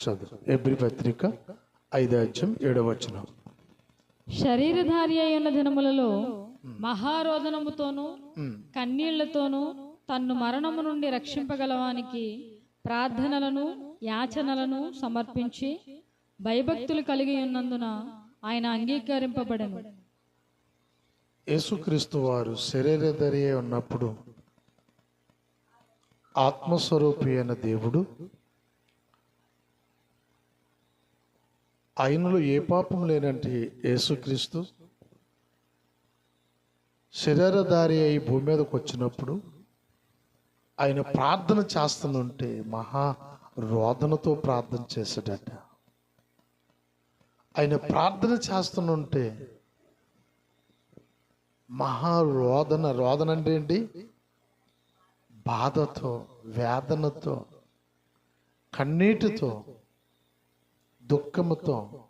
చదువు. ఎబ్రి పత్రిక ఐదో అధ్యాయం ఏడవ వచనం. శరీరధారి అయి ఉన్న దినములలో మహారోదనముతోనూ. కన్నీళ్ళతోనూ తన్ను మరణము నుండి రక్షింపగలవానికి ప్రార్థనలను యాచనలను సమర్పించి భయభక్తులు కలిగి ఉన్నందున ఆయన అంగీకరింపబడను. యేసుక్రీస్తు వారు శరీరధరి ఉన్నప్పుడు ఆత్మస్వరూపి అయిన దేవుడు ఆయనలో ఏ పాపం లేనంటే యేసుక్రీస్తు శరీరధారి అయి భూమి మీదకి వచ్చినప్పుడు ఆయన ప్రార్థన చేస్తుంటే మహా రోదనతో ప్రార్థన చేశాడట. ఆయన ప్రార్థన చేస్తుంటే మహా రోదన రోదన అంటే ఏంటి? బాధతో వేదనతో కన్నీటితో దుఃఖముతో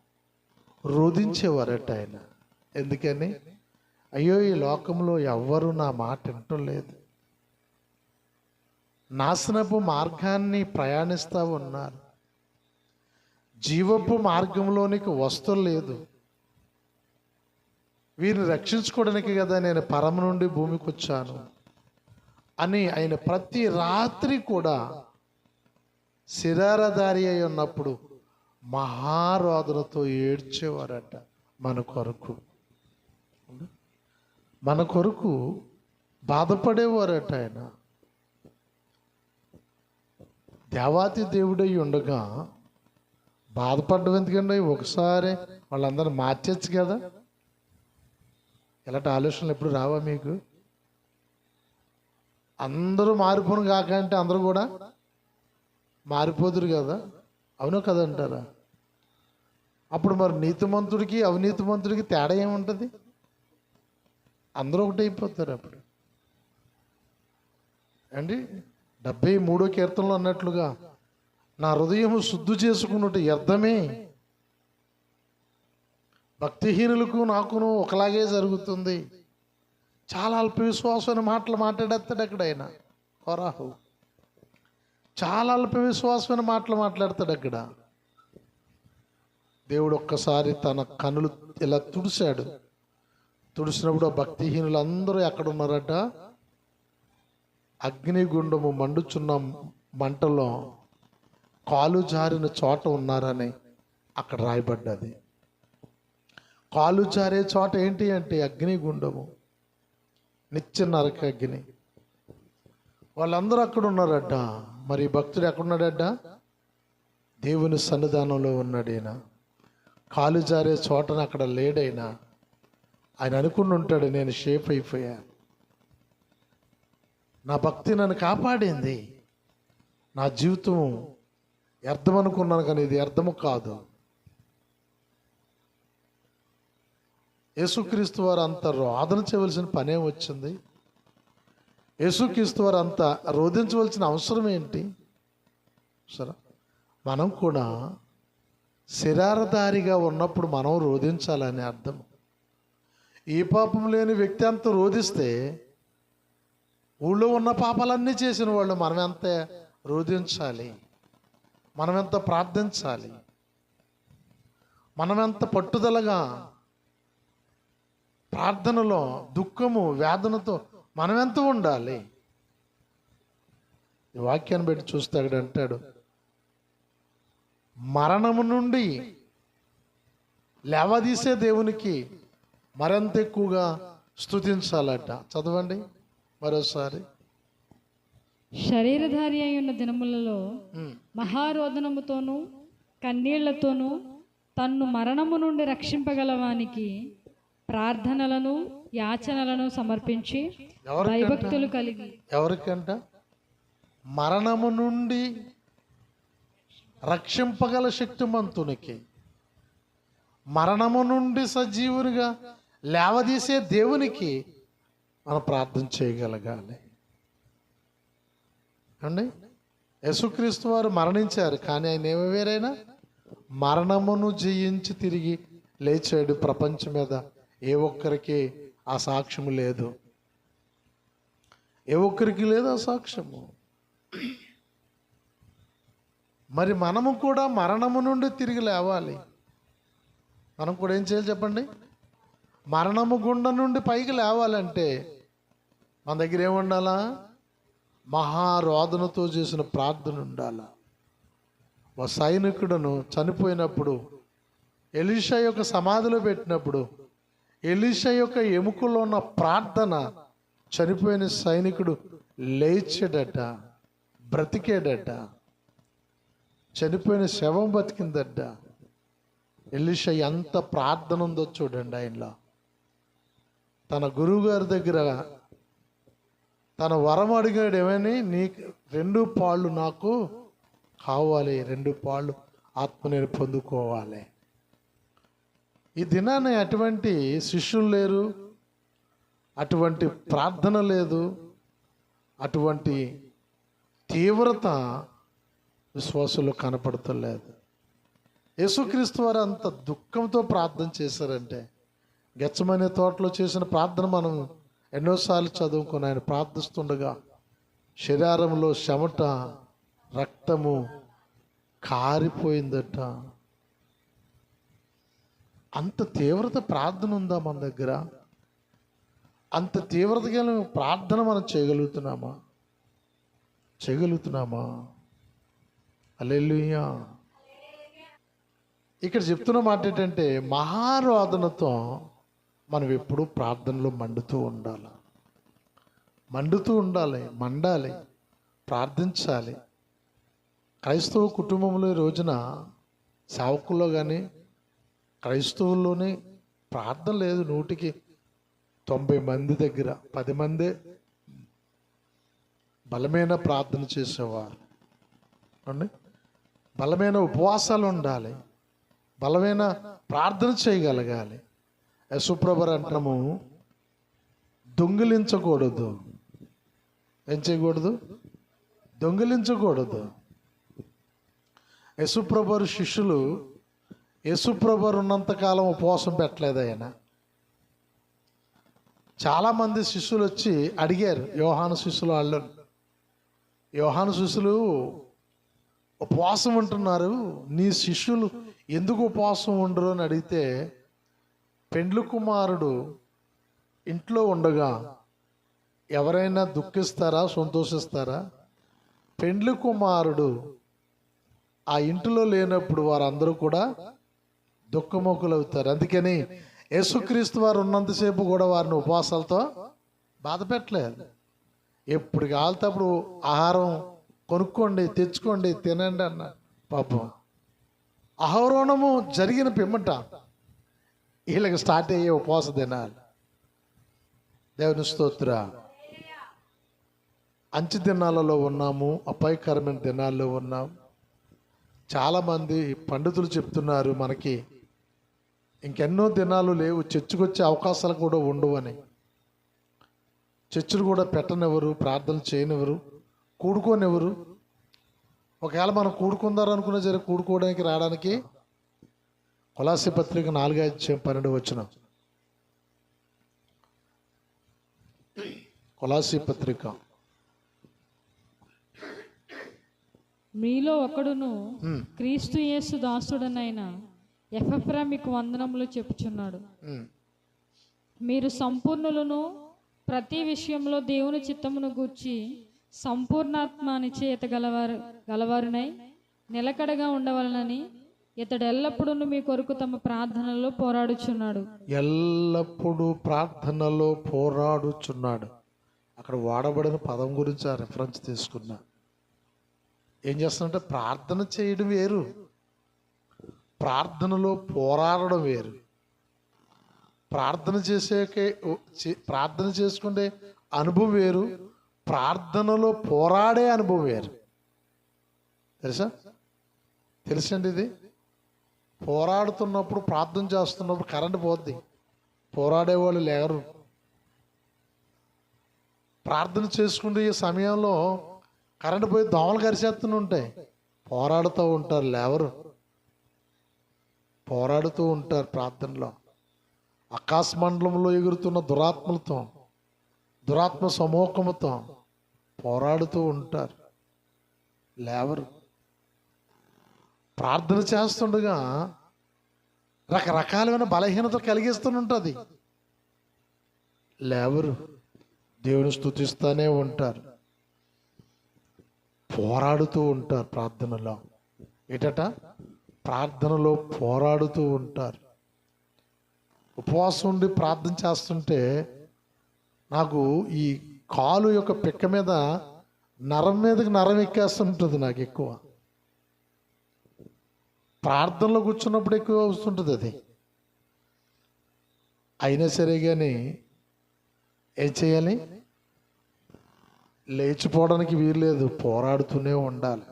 రోధించేవారట ఆయన. ఎందుకని? అయ్యో ఈ లోకంలో ఎవ్వరూ నా మాట వింటలేదు నాశనపు మార్గాన్ని ప్రయాణిస్తూ ఉన్నారు. జీవపు మార్గంలోనికి వస్తలేదు వీరిని రక్షించుకోవడానికి కదా నేను పరమ నుండి భూమికి వచ్చాను అని ఆయన ప్రతి రాత్రి కూడా శిరారధారి అయి ఉన్నప్పుడు మహారోధనతో ఏడ్చేవారట మన కొరకు. మన కొరకు బాధపడేవారట ఆయన. దేవాతి దేవుడై ఉండగా బాధపడడం ఎందుకండి? ఒకసారి వాళ్ళందరూ మార్చచ్చు కదా? ఇలాంటి ఆలోచనలు ఎప్పుడు రావా మీకు? అందరూ మారిపోను కాక అంటే అందరూ కూడా మారిపోదురు కదా? అవును కదా అంటారా అప్పుడు మరి నీతిమంతుడికి అవినీతిమంతుడికి తేడా ఏముంటుంది? అందరూ ఒకటి అయిపోతారు అప్పుడు. అండి డెబ్బై మూడో కీర్తనలో అన్నట్లుగా నా హృదయం శుద్ధి చేసుకున్నట్టు వ్యర్థమే. భక్తిహీనులకు నాకును ఒకలాగే జరుగుతుంది. చాలా అల్ప విశ్వాసమైన మాటలు మాట్లాడేస్తాడు అక్కడ ఆయన కొరాహు. చాలా అల్ప విశ్వాసమైన మాటలు మాట్లాడతాడు అక్కడ. దేవుడు ఒక్కసారి తన కనులు ఇలా తుడిశాడు. తుడిసినప్పుడు భక్తిహీనులు అందరూ ఎక్కడ ఉన్నారట అగ్నిగుండము మండుచున్న మంటలో కాలు జారిన చోట ఉన్నారని అక్కడ రాయబడ్డది. కాలు జారే చోట ఏంటి అంటే అగ్నిగుండము. నిత్య నరక అగ్ని. వాళ్ళందరూ అక్కడ ఉన్నారట మరి భక్తుడు ఎక్కడున్నాడట? దేవుని సన్నిధానంలో ఉన్నాడేనా? కాలు జారే చోటన అక్కడ లేడైనా ఆయన అనుకుని ఉంటాడు నేను షేప్ అయిపోయాను నా భక్తి నన్ను కాపాడింది. నా జీవితం వ్యర్థం అనుకున్నాను కానీ ఇది వ్యర్థము కాదు. యేసుక్రీస్తు వారు అంత రోదన చేయవలసిన పనే వచ్చింది. యేసుక్రీస్తు వారు అంత రోధించవలసిన అవసరం ఏంటి? సరే మనం కూడా శరారదారిగా ఉన్నప్పుడు మనం రోధించాలని అర్థం. ఈ పాపం లేని వ్యక్తి అంత రోధిస్తే ఊళ్ళో ఉన్న పాపాలన్నీ చేసిన వాళ్ళు మనం ఎంత రోధించాలి? మనం ఎంత ప్రార్థించాలి? మనం ఎంత పట్టుదలగా ప్రార్థనలో దుఃఖము వేదనతో మనం ఎంత ఉండాలి? వాక్యాన్ని బట్టి చూస్తే అక్కడ అంటాడు మరణము నుండి లేవదీసే దేవునికి మరింత ఎక్కువగా స్తుతించాలట. చదవండి మరోసారి. శరీరధారి అయి ఉన్న దినములలో. మహారోదనముతోనూ కన్నీళ్ళతోనూ తన్ను మరణము నుండి రక్షింపగలవానికి ప్రార్థనలను యాచనలను సమర్పించి భయభక్తులు కలిగి ఎవరికంట? మరణము నుండి రక్షింపగల శక్తిమంతునికి. మరణము నుండి సజీవునిగా లేవదీసే దేవునికి మనం ప్రార్థన చేయగలగాలి. అండి యేసుక్రీస్తు వారు మరణించారు కానీ ఆయన ఏమి వేరైనా మరణమును జయించి తిరిగి లేచాడు ప్రపంచం మీద. ఏ ఒక్కరికి ఆ సాక్ష్యము లేదు. ఏ ఒక్కరికి లేదు ఆ సాక్ష్యము. మరి మనము కూడా మరణము నుండి తిరిగి లేవాలి. మనం కూడా ఏం చేయాలి చెప్పండి? మరణము గుండ నుండి పైకి లేవాలంటే మన దగ్గర ఏముండాలా మహారోదనతో చేసిన ప్రార్థన ఉండాలా? ఒక సైనికుడును చనిపోయినప్పుడు ఎలీషా యొక్క సమాధిలో పెట్టినప్పుడు ఎలీషా యొక్క ఎముకలో ఉన్న ప్రార్థన చనిపోయిన సైనికుడు లేచాడట బ్రతికాడట. చనిపోయిన శవం బతికిందట. ఎల్లిష ఎంత ప్రార్థన ఉందో చూడండి ఆయనలో. తన గురువుగారి దగ్గర తన వరం అడిగాడు ఏమని? నీకు రెండు పాళ్ళు నాకు కావాలి రెండు పాళ్ళు ఆత్మ నేను పొందుకోవాలి. ఈ దినాన్ని అటువంటి శిష్యులు లేరు అటువంటి ప్రార్థన లేదు అటువంటి తీవ్రత విశ్వాసులు కనపడతలేదు. యేసుక్రీస్తు వారు అంత దుఃఖంతో ప్రార్థన చేశారంటే గచ్చమనే తోటలో చేసిన ప్రార్థన మనం ఎన్నోసార్లు చదువుకుని ఆయన ప్రార్థిస్తుండగా శరీరంలో చెమట రక్తము కారిపోయిందట. అంత తీవ్రత ప్రార్థన ఉందా మన దగ్గర? అంత తీవ్రతగా ప్రార్థన మనం చేయగలుగుతున్నామా? చేయగలుగుతున్నామా? అల్లెలుయ్యా ఇక్కడ చెప్తున్న మాట ఏంటంటే మహారాధనతో మనం ఎప్పుడూ ప్రార్థనలో మండుతూ ఉండాలి. మండుతూ ఉండాలి మండాలి ప్రార్థించాలి. క్రైస్తవ కుటుంబంలో ఈ రోజున సేవకుల్లో కానీ క్రైస్తవుల్లోనే ప్రార్థన లేదు. నూటికి తొంభై మంది దగ్గర పది మందే బలమైన ప్రార్థన చేసేవారు. అండి? బలమైన ఉపవాసాలు ఉండాలి. బలమైన ప్రార్థన చేయగలగాలి. యశుప్రభర్ అంటాము దొంగిలించకూడదు. ఏం చేయకూడదు? దొంగిలించకూడదు. యశుప్రభర్ శిష్యులు యశుప్రభర్ ఉన్నంతకాలం ఉపవాసం పెట్టలేదు ఆయన. చాలామంది శిష్యులు వచ్చి అడిగారు యోహాను శిష్యులు వాళ్ళు యోహాను శిష్యులు ఉపవాసం ఉంటున్నారు. నీ శిష్యులు ఎందుకు ఉపవాసం ఉండరు అని అడిగితే పెండ్లు కుమారుడు ఇంట్లో ఉండగా ఎవరైనా దుఃఖిస్తారా సంతోషిస్తారా? పెండ్లి కుమారుడు ఆ ఇంటిలో లేనప్పుడు వారందరూ కూడా దుఃఖముఖులవుతారు. అందుకని యేసుక్రీస్తు వారు ఉన్నంతసేపు కూడా వారిని ఉపవాసాలతో బాధ పెట్టలేదు ఎప్పుడు కాలితే అప్పుడు ఆహారం కొనుక్కోండి తెచ్చుకోండి తినండి అన్న పాపం. అహరోణము జరిగిన పిమ్మట వీళ్ళకి స్టార్ట్ అయ్యే ఉపవాస దినాలు. దేవుని స్తోత్ర. అంచె దినాలలో ఉన్నాము అపాయకరమైన దినాల్లో ఉన్నాం. చాలామంది పండితులు చెప్తున్నారు మనకి ఇంకెన్నో దినాలు లేవు చర్చకొచ్చే అవకాశాలు కూడా ఉండవని. చర్చలు కూడా పెట్టనివ్వరు ప్రార్థన చేయనివ్వరు. కూడుకోనివ్వరు. ఒకవేళ మనం కూడుకుందారనుకున్న సరే కూడుకోవడానికి రావడానికి కొలాసి పత్రిక నాలుగు అధ్యాయం పన్నెండు వచ్చిన కొలాసి పత్రిక. మీలో ఒకడును క్రీస్తు యేసు దాసుడనైన ఎఫ్ఎఫ్రా మీకు వందనములు చెప్పుచున్నాడు. మీరు సంపూర్ణులను ప్రతి విషయంలో దేవుని చిత్తమును గూర్చి సంపూర్ణాత్మ నిశ్చయత గలవారు గలవారునై నిలకడగా ఉండవలనని ఇతడు ఎల్లప్పుడూ మీ కొరకు తమ ప్రార్థనలో పోరాడుచున్నాడు. ఎల్లప్పుడూ ప్రార్థనలో పోరాడుచున్నాడు. అక్కడ వాడబడిన పదం గురించి ఆ రిఫరెన్స్ తీసుకున్నా. ఏం చేస్తున్నంటే ప్రార్థన చేయడం వేరు. ప్రార్థనలో పోరాడడం వేరు. ప్రార్థన చేసే చే- ప్రార్థన చేసుకునే అనుభవం వేరు. ప్రార్థనలో పోరాడే అనుభవం వేరు. తెలుసా? తెలుసండి ఇది? పోరాడుతున్నప్పుడు ప్రార్థన చేస్తున్నప్పుడు కరెంట్ పోద్ది. పోరాడేవాళ్ళు లేరు. ప్రార్థన చేసుకునే ఈ సమయంలో కరెంట్ పోయి దోమలు కరిచేస్తూనే ఉంటాయి. పోరాడుతూ ఉంటారు లేవరు. పోరాడుతూ ఉంటారు ప్రార్థనలో. ఆకాశ మండలంలో ఎగురుతున్న దురాత్మలతో దురాత్మ సమూహముతో పోరాడుతూ ఉంటారు. లేవరు. ప్రార్థన చేస్తుండగా రకరకాలైన బలహీనత కలిగిస్తుంటుంది లేవరు. దేవుని స్థుతిస్తూనే ఉంటారు. పోరాడుతూ ఉంటారు ప్రార్థనలో. ఏటట? ప్రార్థనలో పోరాడుతూ ఉంటారు. ఉపవాసం ఉండి ప్రార్థన చేస్తుంటే నాకు ఈ కాలు యొక్క పిక్క మీద నరం మీదకి నరం ఎక్కేస్తుంటుంది నాకు ఎక్కువ. ప్రార్థనలో కూర్చున్నప్పుడు ఎక్కువ వస్తుంటుంది అది. అయినా సరే కానీ ఏం చేయాలి? లేచిపోవడానికి వీల్లేదు పోరాడుతూనే ఉండాలి.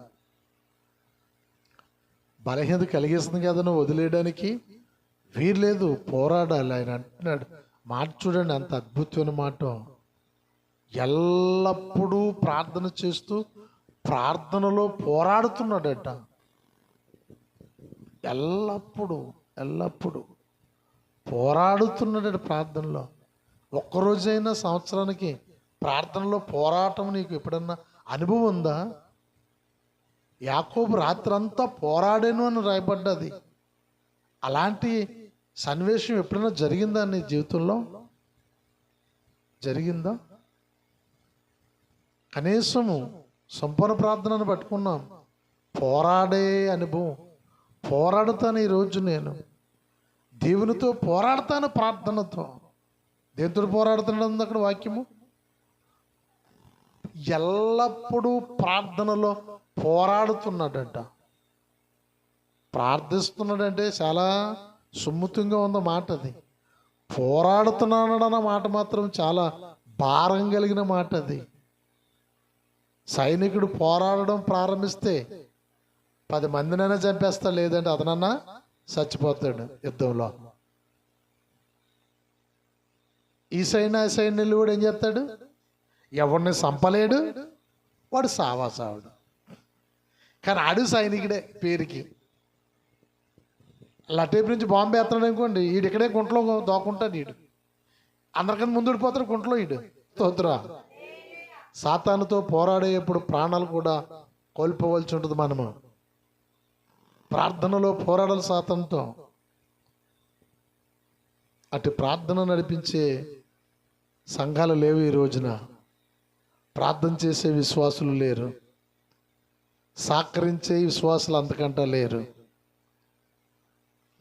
బలహీనత కలిగిస్తుంది కదా నువ్వు వదిలేయడానికి? వీల్లేదు పోరాడాలి. ఆయన అంటున్నాడు మాట చూడండి అంత అద్భుతమైన మాట. ఎల్లప్పుడూ ప్రార్థన చేస్తూ ప్రార్థనలో పోరాడుతున్నాడట. ఎల్లప్పుడూ ఎల్లప్పుడూ పోరాడుతున్నాడట ప్రార్థనలో. ఒక్కరోజైనా సంవత్సరానికి ప్రార్థనలో పోరాటం నీకు ఎప్పుడన్నా అనుభవం ఉందా? యాకోబు రాత్రంతా పోరాడాను అని రాయబడ్డది. అలాంటి సన్నివేశం ఎప్పుడైనా జరిగిందా నీ జీవితంలో? జరిగిందా? కనీసము సంపూర్ణ ప్రార్థనను పట్టుకున్నాం. పోరాడే అనుభవం. పోరాడుతాను ఈరోజు నేను. దేవునితో పోరాడతాను ప్రార్థనతో. దేంతో పోరాడుతున్నాడు అక్కడ వాక్యము? ఎల్లప్పుడూ ప్రార్థనలో పోరాడుతున్నాడంట. ప్రార్థిస్తున్నాడంటే చాలా సుముతంగా ఉన్న మాట అది. పోరాడుతున్నానన్న మాట మాత్రం చాలా భారం కలిగిన మాట అది. సైనికుడు పోరాడడం ప్రారంభిస్తే పది మందినైనా చంపేస్తా లేదంటే అతనన్నా చచ్చిపోతాడు యుద్ధంలో. ఈ సైన్ ఆ సైన్ కూడా ఏం చేస్తాడు? ఎవరిని చంపలేడు వాడు సావా సావుడు కానీ ఆడు సైనికుడే పేరుకి. లటేపు నుంచి బాంబే ఎత్తాడు అనుకోండి ఈడు ఇక్కడే గుంటలో దోకుంటాడు ఈడు. అందరికన్నా ముందు పోతాడు గుంటలో ఈడు. తోతురా. సాతానుతో పోరాడేటప్పుడు ప్రాణాలు కూడా కోల్పోవలసి ఉంటుంది మనము. ప్రార్థనలో పోరాడాలి సాతంతో అటు ప్రార్థన నడిపించే సంఘాలు లేవు ఈ రోజున. ప్రార్థన చేసే విశ్వాసులు లేరు. సాకరించే విశ్వాసులు అంతకంటా లేరు.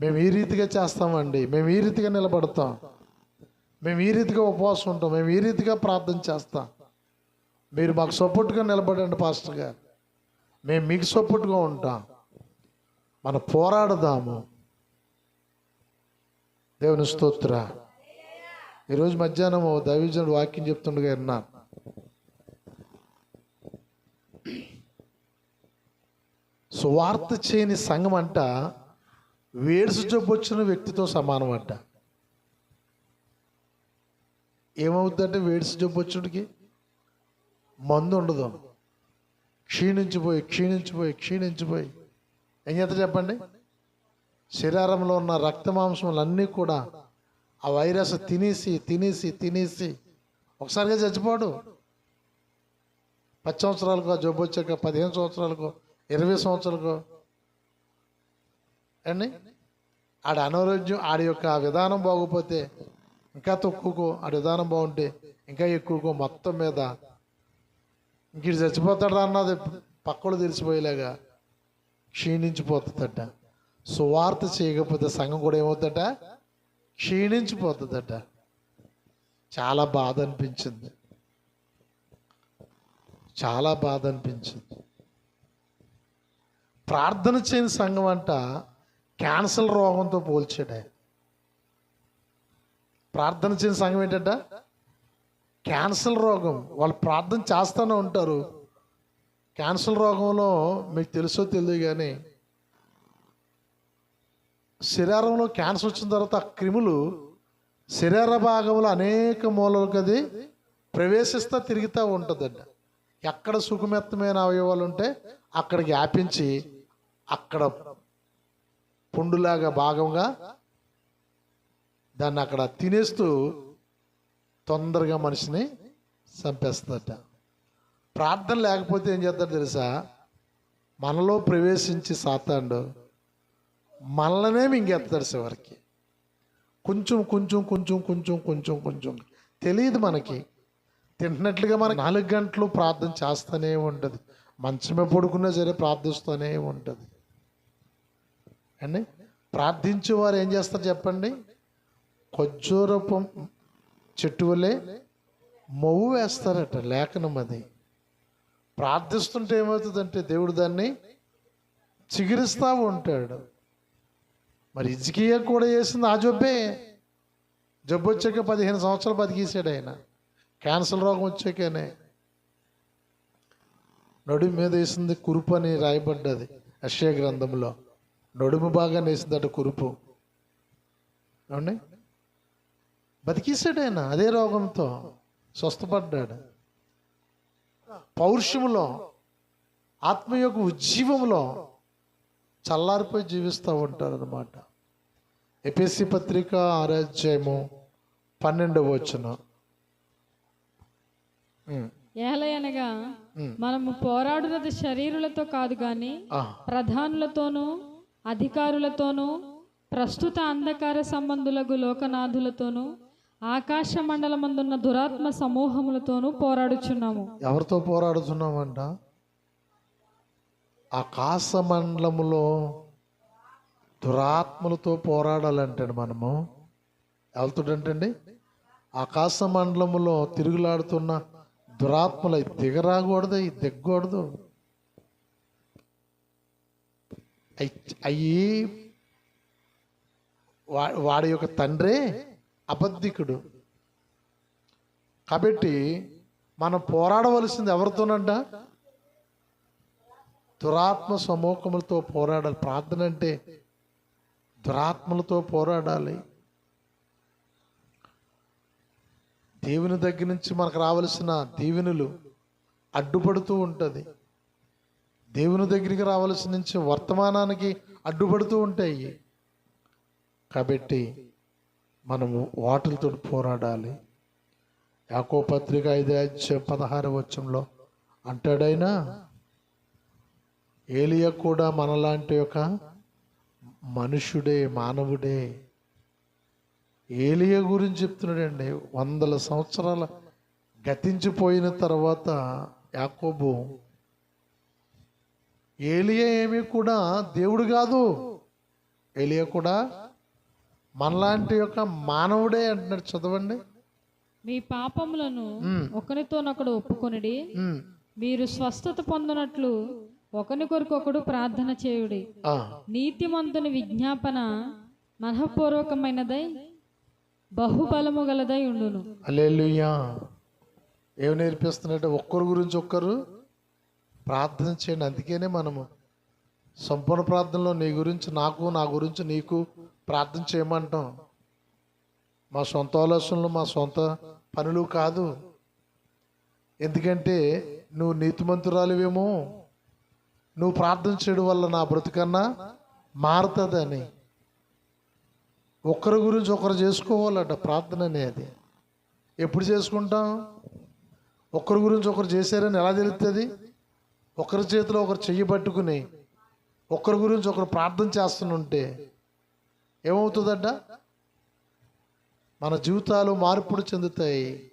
మేము ఈ రీతిగా చేస్తామండి. మేము ఈ రీతిగా నిలబడతాం. మేము ఈ రీతిగా ఉపవాసం ఉంటాం. మేము ఈ రీతిగా ప్రార్థన చేస్తాం. మీరు మాకు సపోర్ట్గా నిలబడండి పాస్టర్ గారు. మేము మీకు సపోర్ట్గా ఉంటాం. మనం పోరాడదాము. దేవుని స్తోత్ర. ఈరోజు మధ్యాహ్నం దైవజనుడు వాక్యం చెప్తుండగా విన్నాను. సువార్త చేయని సంఘం అంట వేడుసు జబ్బు వచ్చిన వ్యక్తితో సమానం అంట ఏమవుతుందంటే వేడిసి జబ్బు వచ్చినకి మందు ఉండదు క్షీణించిపోయి క్షీణించిపోయి క్షీణించిపోయి. ఏం చేత చెప్పండి? శరీరంలో ఉన్న రక్త మాంసములన్నీ కూడా ఆ వైరస్ తినేసి తినేసి తినేసి ఒకసారిగా చచ్చిపోడు. పది సంవత్సరాలకు జబ్బు వచ్చాక పదిహేను సంవత్సరాలకు ఇరవై సంవత్సరాలకు అండి? ఆడ అనారోగ్యం ఆడి యొక్క విధానం బాగోపోతే ఇంకా తక్కువకో ఆడి విధానం బాగుంటే ఇంకా ఎక్కువకో మొత్తం మీద ఇంక చచ్చిపోతాడు అన్నది పక్కలు తెలిసిపోయేలాగా క్షీణించిపోతుందట. సువార్త చేయకపోతే సంఘం కూడా ఏమవుతుందట? క్షీణించిపోతుందట. చాలా బాధ అనిపించింది. చాలా బాధ అనిపించింది. ప్రార్థన చేయని సంఘం అంట క్యాన్సర్ రోగంతో పోల్చాడు. ఆయన. ప్రార్థన చేసిన సంఘం ఏంటంట? క్యాన్సర్ రోగం. వాళ్ళు ప్రార్థన చేస్తూనే ఉంటారు. క్యాన్సర్ రోగంలో మీకు తెలుసో తెలియదు కానీ శరీరంలో క్యాన్సర్ వచ్చిన తర్వాత ఆ క్రిములు శరీర భాగంలో అనేక మూలలకు అది ప్రవేశిస్తా తిరుగుతూ ఉంటుందంట. ఎక్కడ సుఖమెత్తమైన అవయవాలు ఉంటే అక్కడికి వ్యాపించి అక్కడ పుండులాగా భాగంగా దాన్ని అక్కడ తినేస్తూ తొందరగా మనిషిని చంపేస్తుందట. ప్రార్థన లేకపోతే ఏం చేస్తాడు తెలుసా? మనలో ప్రవేశించి సాతాండు మనలనే మింగేస్తాడు చివరికి. కొంచెం కొంచెం కొంచెం కొంచెం కొంచెం కొంచెం తెలియదు మనకి. తింటున్నట్లుగా మనకి నాలుగు గంటలు ప్రార్థన చేస్తూనే ఉంటుంది. మంచమే పడుకున్నా సరే ప్రార్థిస్తూనే ఉంటుంది. అండి? ప్రార్థించేవారు ఏం చేస్తారు చెప్పండి? ఖర్జూరపు చెట్టు వలె మొవ్వు వేస్తారట లేఖనం అది. ప్రార్థిస్తుంటే ఏమవుతుందంటే దేవుడు దాన్ని చిగురిస్తూ ఉంటాడు. మరి ఇజ్కియా కూడా చేసింది ఆ జబ్బే. జబ్బు వచ్చాక పదిహేను సంవత్సరాలు బతికేసాడు ఆయన. క్యాన్సర్ రోగం వచ్చాకనే. నడుము మీద వేసింది కురుపు అని రాయబడ్డది. అక్షయ గ్రంథంలో. నడుము బాగా వేసిందట కురుపు. ఏమండి? బతికేసాడు ఆయన అదే రోగంతో స్వస్థపడ్డాడు. పౌరుషములో ఆత్మ యొక్క ఉజ్జీవంలో చల్లారిపోయి జీవిస్తూ ఉంటారు అనమాట ఎపిఎస్సి పత్రిక ఆరాధ్యాయము పన్నెండవ వచ్చిన ఏలయనగా మనము పోరాడున్నది శరీరులతో కాదు గాని ప్రధానులతోనూ అధికారులతోనూ ప్రస్తుత అంధకార సంబంధులకు లోకనాథులతోనూ ఆకాశ మండలమందున్న దురాత్మ సమూహములతోనూ పోరాడుచున్నాము. ఎవరితో పోరాడుతున్నామంట? ఆకాశ మండలములో దురాత్మలతో పోరాడాలంటండి మనము. ఎవరితోటంటండి ఆకాశ మండలములో తిరుగులాడుతున్న దురాత్మలు దిగరాకూడదు దిగకూడదు. అయ్యి వా వాడి యొక్క తండ్రే అబద్ధికుడు. కాబట్టి మనం పోరాడవలసింది ఎవరితోనంట? దురాత్మ సమూహములతో పోరాడాలి. ప్రార్థన అంటే దురాత్మలతో పోరాడాలి. దేవుని దగ్గర నుంచి మనకు రావలసిన దీవెనులు అడ్డుపడుతూ ఉంటుంది. దేవుని దగ్గరికి రావాల్సి నుంచి వర్తమానానికి అడ్డుపడుతూ ఉంటాయి. కాబట్టి మనము వాటిలతో పోరాడాలి. యాకో పత్రిక ఐదు అధ్యాయం పదహారు వచ్చంలో అంటాడైనా ఏలియా కూడా మనలాంటి ఒక మనుషుడే మానవుడే. ఏలియా గురించి చెప్తున్నాడండి వందల సంవత్సరాల గతించిపోయిన తర్వాత యాకోబు ఏలియా ఏమి కూడా దేవుడు కాదు. ఏలియా కూడా మనలాంటి యొక్క మానవుడే అంటున్నాడు. చదవండి. మీ పాపములను ఉమ్, ఒకనితోనొకడు ఒప్పుకొనిడి. మీరు స్వస్థత పొందినట్లు ఒకని కొరకొకడు ప్రార్థన చేయుడి. నీతిమంతుని విజ్ఞాపన మనఃపూర్వకమైనదై బహుబలము గలదై ఉండును. హల్లెలూయా. ఏమి నేర్పిస్తున్నట్టే ఒక్కరి గురించి ఒక్కరు ప్రార్థన చేయండి. అందుకనే మనము సంపూర్ణ ప్రార్థనలో నీ గురించి నాకు నా గురించి నీకు ప్రార్థన చేయమంటాం. మా సొంత ఆలోచనలు మా సొంత పనులు కాదు. ఎందుకంటే నువ్వు నీతిమంతురాలివేమో. నువ్వు ప్రార్థన చేయడం వల్ల నా బ్రతుకన్నా మారుతుందని. ఒకరి గురించి ఒకరు చేసుకోవాలట ప్రార్థన అనేది ఎప్పుడు చేసుకుంటాం? ఒకరి గురించి ఒకరు చేశారని ఎలా తెలుస్తుంది ఒకరి చేతిలో ఒకరు చెయ్యి పట్టుకుని ఒకరి గురించి ఒకరు ప్రార్థన చేస్తుంటే ఏమవుతుందట? మన జీవితాలు మార్పుడు చెందుతాయి.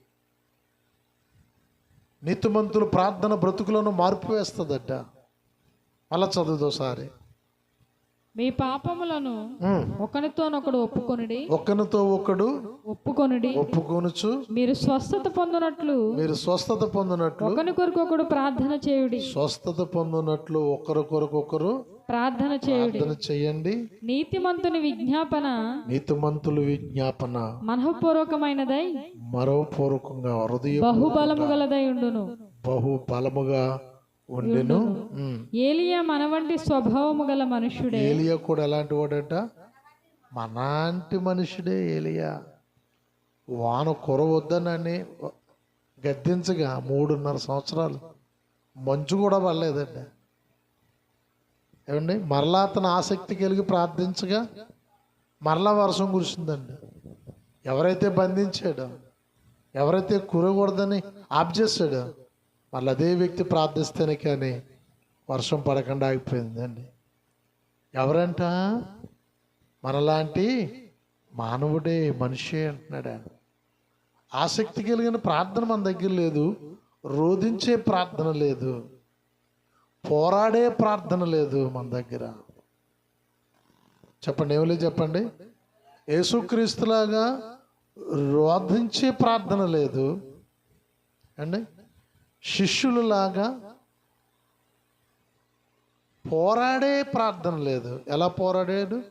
నీతిమంతులు ప్రార్థన బ్రతుకులను మార్పు వేస్తుందట. మళ్ళా చదువుదోసారి మీ పాపములను ఒకనితోనొకడు ఒప్పుకొనిడి. ఒక్కనితో ఒకడు ఒప్పుకొనిడి. ఒప్పుకొనుచు మీరు స్వస్థత పొందినట్లు మీరు స్వస్థత పొందినట్లు ఒకని కొరకొకడు ప్రార్థన చేయుడి. స్వస్థత పొందినట్లు ఒకరికొరకొకరు ప్రార్థన చేయుడి. ప్రార్థన చేయండి. నీతిమంతుని విజ్ఞాపన నీతిమంతులు విజ్ఞాపన మనఃపూర్వకమైనదై మరో పూర్వకంగా హృదయం బహుబలము గలదై ఉండును. బహు బలముగా ఉండెను. ఏలియా మన వంటి స్వభావము గల మనుష్యుడే. ఏలియా కూడా ఎలాంటి వాడట? మనాంటి మనుషుడే ఏలియా. వాన కురవద్దనని గద్దించగా మూడున్నర సంవత్సరాలు. మంచు కూడా పడలేదండి. ఏమండి? మరలా అతను ఆసక్తి కలిగి ప్రార్థించగా మరలా వర్షం కురిసిందండి. ఎవరైతే బంధించాడో ఎవరైతే కురకూడదని ఆప్ చేశాడో మళ్ళీ అదే వ్యక్తి ప్రార్థిస్తేనే కానీ వర్షం పడకుండా ఆగిపోయిందండి. ఎవరంట? మనలాంటి మానవుడే మనిషి అంటున్నాడు ఆయన. ఆసక్తి కలిగిన ప్రార్థన మన దగ్గర లేదు రోధించే ప్రార్థన లేదు పోరాడే ప్రార్థన లేదు మన దగ్గర. చెప్పండి ఏమలే చెప్పండి. యేసుక్రీస్తులాగా రోధించే ప్రార్థన లేదు. అండి? శిష్యులలాగా పోరాడే ప్రార్థన లేదు. ఎలా పోరాడాడు?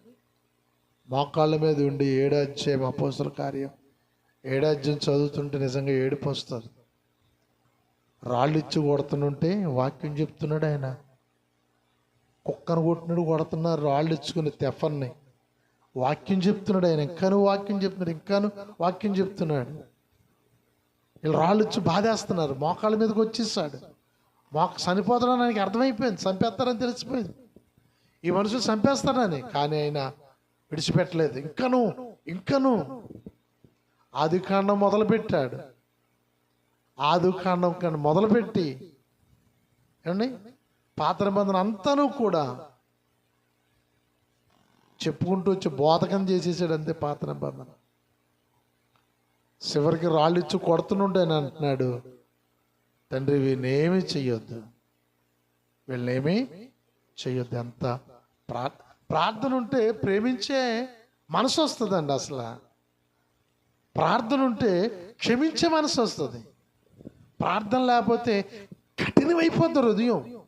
మోకాళ్ళ మీద ఉండి ఏడాధ్యాయం అపోసల కార్యం. ఏడాధ్యం చదువుతుంటే నిజంగా ఏడుపు వస్తుంది. రాళ్ళు ఇచ్చి కొడుతుంటే వాక్యం చెప్తున్నాడు ఆయన. కుక్కను కొట్టినాడు కొడుతున్నారు రాళ్ళు ఇచ్చుకుని తెఫన్ని. వాక్యం చెప్తున్నాడు ఆయన. ఇంకాను వాక్యం చెప్తున్నాడు. ఇంకాను వాక్యం చెప్తున్నాడు. వీళ్ళు రాళ్ళు వచ్చి బాధేస్తున్నారు. మోకాళ్ళ మీదకి వచ్చేసాడు. మోక చనిపోతాడని ఆయనకి అర్థమైపోయింది. చంపేస్తారని తెలిసిపోయింది. ఈ మనుషులు చంపేస్తాడని కానీ ఆయన విడిచిపెట్టలేదు. ఇంకను ఇంకను. ఆదికాండం మొదలుపెట్టాడు. ఆదికాండం కానీ మొదలుపెట్టి ఏమండి? పాత నిబంధన అంతాను కూడా చెప్పుకుంటూ వచ్చి బోధకం చేసేసాడు అంతే పాత నిబంధన చివరికి రాళ్ళు ఇచ్చి అని అంటున్నాడు. తండ్రి వీళ్ళేమీ చెయ్యొద్దు. వీళ్ళేమీ చెయ్యొద్దు. ఎంత ప్రా ప్రార్థన ఉంటే ప్రేమించే మనసు వస్తుందండి అసలు. ప్రార్థన ఉంటే క్షమించే మనసు వస్తుంది. ప్రార్థన లేకపోతే కఠినమైపోతుంది హృదయం.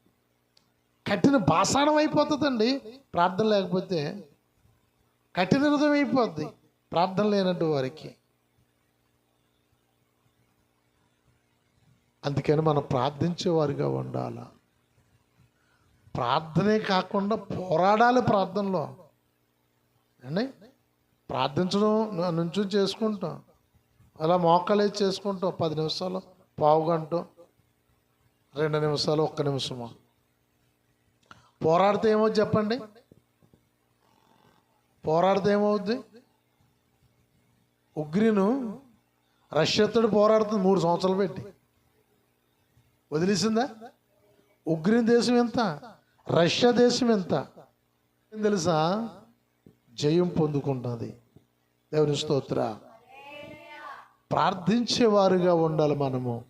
కఠిన బాసాణం అయిపోతుందండి ప్రార్థన లేకపోతే. కఠిన హృదయం అయిపోద్ది ప్రార్థన లేనట్టు వారికి. అందుకని మనం ప్రార్థించేవారిగా ఉండాలి. ప్రార్థనే కాకుండా పోరాడాలి ప్రార్థనలో. అండి ప్రార్థించడం నుంచి చేసుకుంటాం. అలా మోకాలేసి చేసుకుంటాం. పది నిమిషాలు పావు గంట రెండు నిమిషాలు ఒక్క నిమిషము. పోరాడితే ఏమవుద్ది చెప్పండి? పోరాడితే ఏమవుద్ది? ఉగ్రిను రష్యాతో పోరాడుతుంది. మూడు సంవత్సరాలు పెట్టి. వదిలేసిందా? ఉగ్రీన్ దేశం ఎంత? రష్యా దేశం ఎంత? తెలుసా? జయం పొందుకుంటుంది. దేవుని స్తోత్ర. ప్రార్థించేవారుగా ఉండాలి మనము.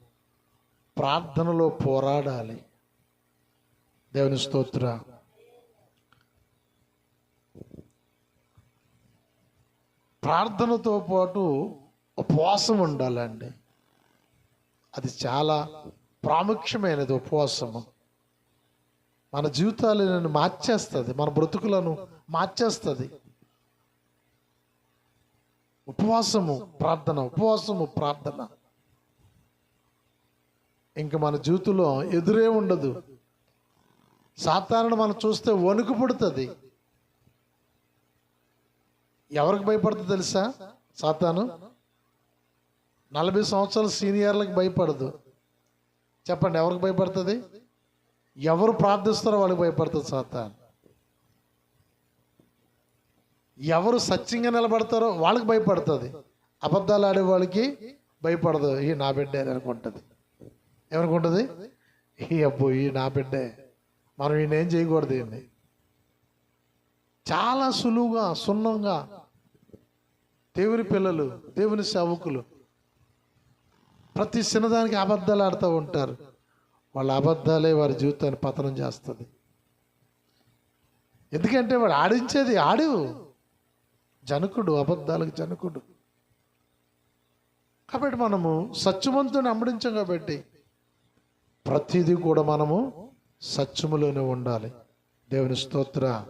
ప్రార్థనలో పోరాడాలి. దేవుని స్తోత్ర. ప్రార్థనతో పాటు ఉపవాసం ఉండాలండి. అది చాలా ప్రాముఖ్యమైనది ఉపవాసము. మన జీవితాలను మార్చేస్తుంది మన బ్రతుకులను మార్చేస్తుంది. ఉపవాసము ప్రార్థన ఉపవాసము ప్రార్థన. ఇంక మన జీవితంలో ఎదురే ఉండదు. సాధారణ మనం చూస్తే వణుకు పుడుతుంది. ఎవరికి భయపడుతుంది తెలుసా? సాతాను? నలభై సంవత్సరాల సీనియర్లకు భయపడదు. చెప్పండి ఎవరికి భయపడుతుంది? ఎవరు ప్రార్థిస్తారో వాళ్ళకి భయపడుతుంది సాతాన్. ఎవరు సత్యంగా నిలబడతారో వాళ్ళకి భయపడుతుంది. అబద్ధాలు ఆడే వాళ్ళకి భయపడదు. ఈ నా బిడ్డే అని అనుకుంటుంది. ఏమనుకుంటుంది? ఈ అబ్బో ఈ నా బిడ్డే. మనం ఈయన ఏం చేయకూడదు ఈయన్ని. చాలా సులువుగా సున్నంగా దేవుని పిల్లలు దేవుని సేవకులు ప్రతి చిన్నదానికి అబద్ధాలు ఆడుతూ ఉంటారు. వాళ్ళ అబద్ధాలే వారి జీవితాన్ని పతనం చేస్తుంది. ఎందుకంటే వాడు ఆడించేది ఆడు. జనకుడు అబద్ధాలకు జనకుడు. కాబట్టి మనము సత్యవంతుని అమ్మడించాం కాబట్టి ప్రతిదీ కూడా మనము సత్యములోనే ఉండాలి. దేవుని స్తోత్ర.